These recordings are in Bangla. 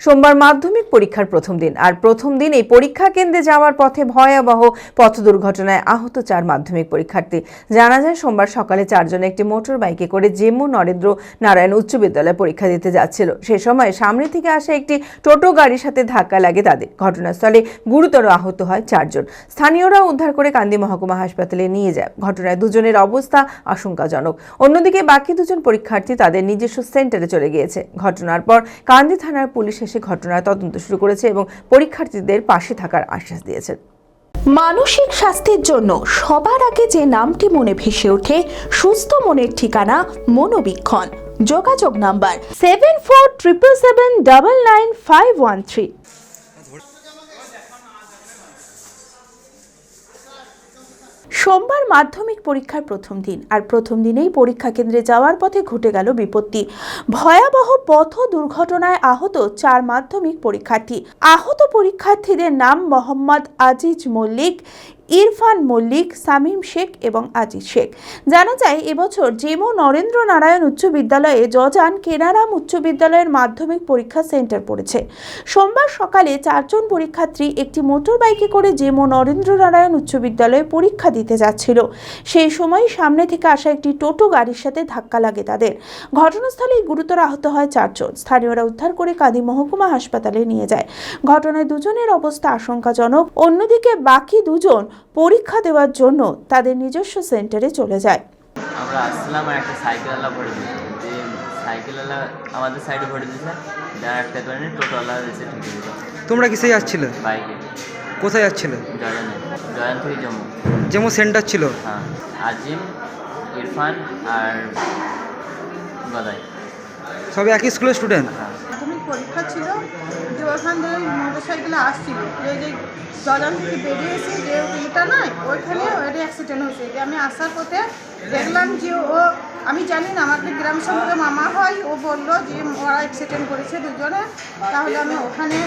সোমবার মাধ্যমিক পরীক্ষার প্রথম দিন। আর প্রথম দিন এই পরীক্ষা কেন্দ্রে যাওয়ার পথে ভয়াবহ পথ দুর্ঘটনায় আহত চার মাধ্যমিক পরীক্ষার্থী। জানা যায়, সোমবার সকালে চারজন একটি মোটর বাইকে করে জেমু নরেন্দ্র নারায়ণ উচ্চ বিদ্যালয়ে পরীক্ষা দিতে যাচ্ছিল। সে সময় সামনে থেকে আসা একটি টোটো গাড়ির সাথে ধাক্কা লাগে তাদের। ঘটনাস্থলে গুরুতর আহত হয় চারজন। স্থানীয়রা উদ্ধার করে কান্দি মহকুমা হাসপাতালে নিয়ে যায়। ঘটনায় দুজনের অবস্থা আশঙ্কাজনক। অন্যদিকে বাকি দুজন পরীক্ষার্থী তাদের নিজস্ব সেন্টারে চলে গিয়েছে। ঘটনার পর কান্দি থানার পুলিশ এসে ঘটনার তদন্ত শুরু করেছে এবং পরীক্ষার্থীদের পাশে থাকার আশ্বাস দিয়েছে। মানসিক স্বাস্থ্যের জন্য সবার আগে যে নামটি মনে ভেসে ওঠে, সুস্থ মনের ঠিকানা মনোবীক্ষণ। যোগাযোগ number seven four triple seven double nine five one three সোমবার মাধ্যমিক পরীক্ষার প্রথম দিন, আর প্রথম দিনেই পরীক্ষা কেন্দ্রে যাওয়ার পথে ঘটে গেল বিপত্তি। ভয়াবহ পথ দুর্ঘটনায় আহত চার মাধ্যমিক পরীক্ষার্থী। আহত পরীক্ষার্থীদের নাম মোহাম্মদ আজিজ মল্লিক ইরফান মল্লিক, সামিম শেখ এবং আজিজ শেখ। জানা যায়, এবছর জেমো নরেন্দ্র নারায়ণ উচ্চ বিদ্যালয়ে জজান কেনারাম উচ্চ বিদ্যালয়ের মাধ্যমিক পরীক্ষা সেন্টার পড়েছে। সোমবার সকালে চারজন পরীক্ষার্থী একটি মোটর বাইকে করে জেমো নরেন্দ্র নারায়ণ উচ্চ বিদ্যালয়ে পরীক্ষা দিতে যাচ্ছিল। সেই সময় সামনে থেকে আসা একটি টোটো গাড়ির সাথে ধাক্কা লাগে তাদের। ঘটনাস্থলেই গুরুতর আহত হয় চারজন। স্থানীয়রা উদ্ধার করে কাঁদি মহকুমা হাসপাতালে নিয়ে যায়। ঘটনায় দুজনের অবস্থা আশঙ্কাজনক। অন্যদিকে বাকি দুজন পরীক্ষা দেওয়ার জন্য তাদের নিজস্ব সেন্টারে চলে যায়। আমরা আসছিলাম আর একটা সাইকেলওয়ালা ভরে দিয়েছে। যে সাইকেলওয়ালা আমাদের সাইডে ভরে দিয়েছে। যারা একটা করে টোটোওয়ালা এসে ঠেকে দিল তোমরা কিসে যাচ্ছিলে বাইকে। কোথায় যাচ্ছিলে জয়ানে জয়ান থেকে জম্মু যেমন সেন্টার ছিল? হ্যাঁ। আজিম ইরফান আর গদাই। সব একই স্কুলের স্টুডেন্ট হ্যাঁ। পরীক্ষা ছিল। ওখান থেকে মোটর সাইকেলে আসছিল। যে যে জলান থেকে বেরিয়ে এসে যে ইয়েটা নয় ওইখানে ওর অ্যাক্সিডেন্ট হয়েছে। যে আমি আসার পথে দেখলাম যে ও আমি জানি না আমাকে গ্রাম সঙ্গে মামা হয় ও বলল যে ওরা অ্যাক্সিডেন্ট করেছে দুজনে তাহলে আমি ওখানে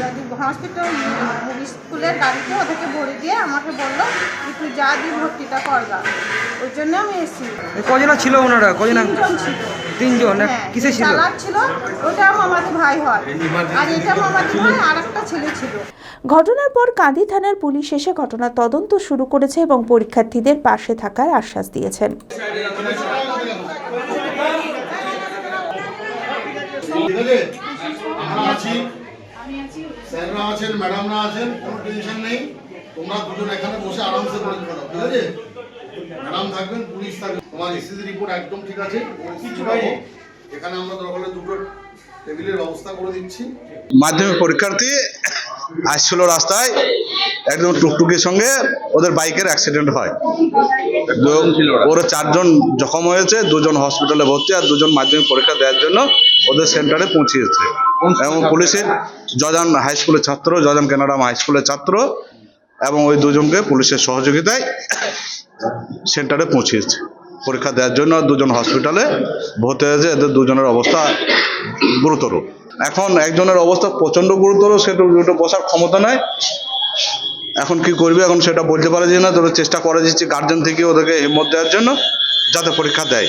যদি হসপিটাল স্কুলের গাড়িতে ওদেরকে ভরে দিয়ে আমাকে বলল যে তুই যা দিয়ে ভর্তিটা করবা ওই জন্য আমি এসেছি। কজনা ছিল ওনারা? কজনা? ছিল। তিনজন হ্যাঁ, কিসে ছিল? ছিল ওটা মামাতো ভাই হয়। আর এটা মামাতো ভাই আর একটা ছেলে ছিল। ঘটনার পর কাঁদি থানার পুলিশ এসে ঘটনার তদন্ত শুরু করেছে এবং পরীক্ষার্থীদের পাশে থাকার আশ্বাস দিয়েছেন। ঠিক আছে আমরা আছি। স্যাররা আছেন ম্যাডামরা আছেন কোনো টেনশন নেই। তোমরা দুজন এখানে বসে আরামসে পরীক্ষা দাও ঠিক আছে? ম্যাডাম থাকবেন পুলিশ থাকবেন তোমার এসএসসি রিপোর্ট একদম ঠিক আছে এখানে আমরা দরকার দুটো টেবিলের ব্যবস্থা করে দিচ্ছি। মাধ্যমিক পরীক্ষার্থী আসছিল রাস্তায় একদম টুকটুকির সঙ্গে ওদের বাইকের অ্যাক্সিডেন্ট হয়। ওরা। চারজন জখম হয়েছে দুজন হসপিটালে ভর্তি আর দুজন মাধ্যমিক পরীক্ষা দেওয়ার জন্য ওদের সেন্টারে পৌঁছিয়েছে। এবং পুলিশের জজান হাই স্কুলের ছাত্র জজান কেনারাম হাই স্কুলের ছাত্র এবং ওই দুজনকে পুলিশের সহযোগিতায় সেন্টারে পৌঁছিয়েছে। পরীক্ষা দেওয়ার জন্য দুজন হসপিটালে ভর্তি হয়েছে। এদের দুজনের অবস্থা গুরুতর। এখন একজনের অবস্থা প্রচণ্ড গুরুতর সেটা বসার ক্ষমতা নাই। এখন কি করবে? এখন সেটা বলতে পারা যায় না। তবে চেষ্টা করা যাচ্ছে গার্জেন থেকে ওদেরকে হিম্মত দেওয়ার জন্য, যাতে পরীক্ষা দেয়।